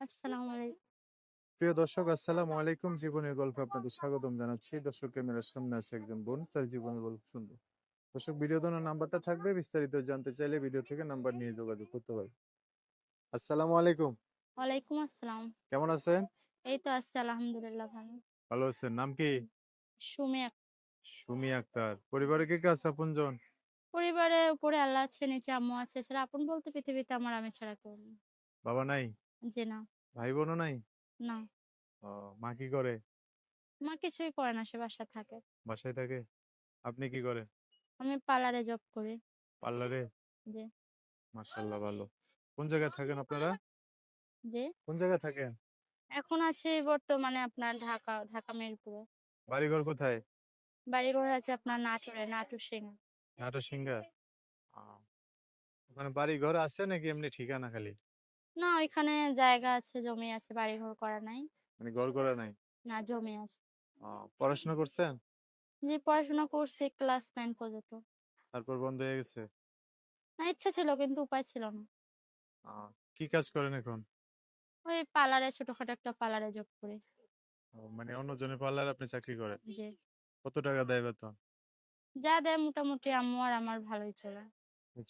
আসসালামু আলাইকুম। প্রিয় দর্শক আসসালামু আলাইকুম জীবনের গল্পে আপনাদের স্বাগতম জানাচ্ছি দর্শক ক্যামেরার সামনে আছে একজন বোন তার জীবনের গল্প শুনব দর্শক ভিডিও দোনার নাম্বারটা থাকবে বিস্তারিত জানতে চাইলে ভিডিও থেকে নাম্বার নিয়ে যোগাযোগ করতে পারবে আসসালামু আলাইকুম ওয়ালাইকুম আসসালাম। কেমন আছেন এই তো আছি আলহামদুলিল্লাহ ভালো। ভালো আছেন নাম কি সুমি আক্তার। সুমি আক্তার পরিবারে কে কে আছে আপনজন পরিবারে উপরে আল্লাহ আছে, নিচে আম্মু আছে। এছাড়া আপন বলতে পৃথিবীতে আমার আমি ছাড়া কেউ নেই। বাবা নাই জি না, ভাই বোনও নাই? না। ও মা কি করে? মা কিছুই করে না, সে বাসায় থাকে। বাসায় থাকে? আপনি কি করেন? আমি পার্লারে জব করি। পার্লারে? জি, মাশাল্লাহ ভালো। কোন জায়গায় থাকেন আপনারা? জি। কোন জায়গায় থাকেন? এখন আছি বর্তমানে আপনার ঢাকা, ঢাকা মিরপুরে। বাড়িঘর কোথায়? বাড়িঘর আছে আপনার নাটোরে, নাটোর সিংহ। নাটো সিঙ্গা ওখানে বাড়ি ঘর আছে নাকি এমনি ঠিকানা খালি? না ওইখানে জায়গা আছে, জমি আছে, বাড়িঘর করা নাই। মানে ঘর করা নাই না জমি আছে। পড়াশোনা করছেন যে পড়াশোনা করছি ক্লাস নাইন পর্যন্ত। তারপর বন্ধ হয়ে গেছে না ইচ্ছা ছিল কিন্তু উপায় ছিল না। কি কাজ করেন এখন ওই পার্লারে ছোটখাটো একটা পার্লারে জব করি। মানে অন্য জনের পার্লার আপনি চাকরি করেন জি। কত টাকা দেয় বেতন যা দেয় মোটামুটি আম্মু আর আমার ভালোই চলে।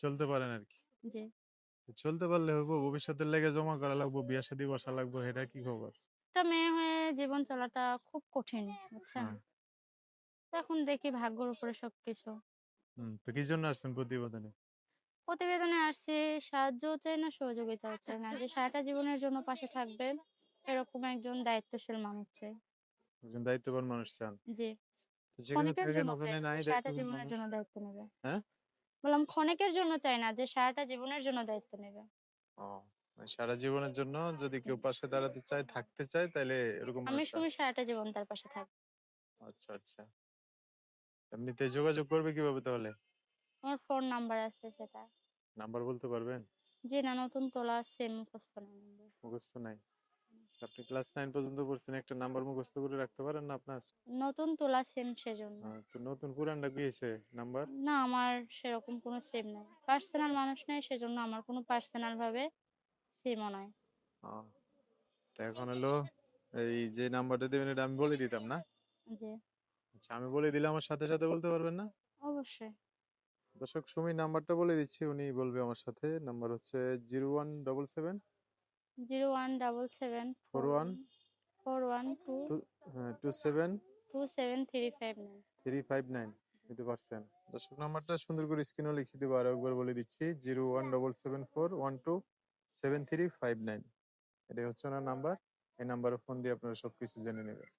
চলতে পারেন আর কি জি। চলতে পারলে হব ভবিষ্যতের লেগে জমা করা লাগবো বিয়া শাদী বসা লাগবো এটা কি খবর একটা মেয়ে হয়ে জীবন চলাটা খুব কঠিন বুঝছেন? এখন দেখি ভাগ্যের উপরে সবকিছু। হম তো কি জন্য আসছেন প্রতিবেদনে প্রতিবেদনে আসছি সাহায্যও চাই না সহযোগিতা চাই না যে সারাটা জীবনের জন্য পাশে থাকবে এরকম একজন দায়িত্বশীল মানুষ চাই। একজন দায়িত্ববান মানুষ চান জি। যেখানে থাকেন ওখানে নাই সারাটা জীবনের জন্য দায়িত্ব নেবে। হ্যাঁ বললাম ক্ষণিকের জন্য চাই না যে সারাটা জীবনের জন্য দায়িত্ব নেবে। মানে সারা জীবনের জন্য যদি কেউ পাশে দাঁড়াতে চায় থাকতে চায় তাহলে এরকম আমি। সুমি সারাটা জীবন তার পাশে থাকব। আচ্ছা আচ্ছা এমনিতে যোগাযোগ করবে কীভাবে তাহলে আমার ফোন নাম্বার আছে সেটা। নাম্বার বলতে পারবেন জি না নতুন তোলা সেম মুখস্থ নাই মুখস্থ নাই আপনি ক্লাস নাইন পর্যন্ত পড়ছেন একটা নাম্বার মুখস্থ করে রাখতে পারেন না আপনার নতুন তোলা সেম সেজন্য। তো নতুন পুরানটা কি হয়েছে নাম্বার না আমার সেরকম কোনো সেম নাই। পার্সোনাল মানুষ নাই সেজন্য আমার কোনো পার্সোনাল ভাবে সিমও নাই। তো এখন হলো এই যে নাম্বারটা দেবেন এটা আমি বলে দিতাম না জি আচ্ছা আমি বলে দিলে আমার সাথে সাথে বলতে পারবেন না অবশ্যই। দর্শক সুমি নাম্বারটা বলে দিচ্ছি উনি বলবে আমার সাথে নাম্বার হচ্ছে zero one double seven zero one double seven four one four one two two seven two seven three five nine. Three five nine পারছেন। দর্শক নাম্বারটা সুন্দর করে স্ক্রিনও লিখে দেবো আরও একবার বলে দিচ্ছি zero one double seven four one two seven three five nine এটাই হচ্ছে ওনার নাম্বার এই নাম্বারে ফোন দিয়ে আপনারা সবকিছু জেনে নেবেন।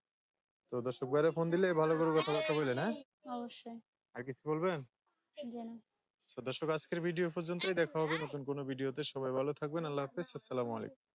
তো দর্শক বাইরে ফোন দিলে ভালো করে কথাবার্তা বললেন হ্যাঁ? অবশ্যই। আর কিছু বলবেন? দর্শক আজকের ভিডিও পর্যন্তই দেখা হবে নতুন কোনো ভিডিওতে। সবাই ভালো থাকবেন আল্লাহ হাফেজ আসসালামু আলাইকুম।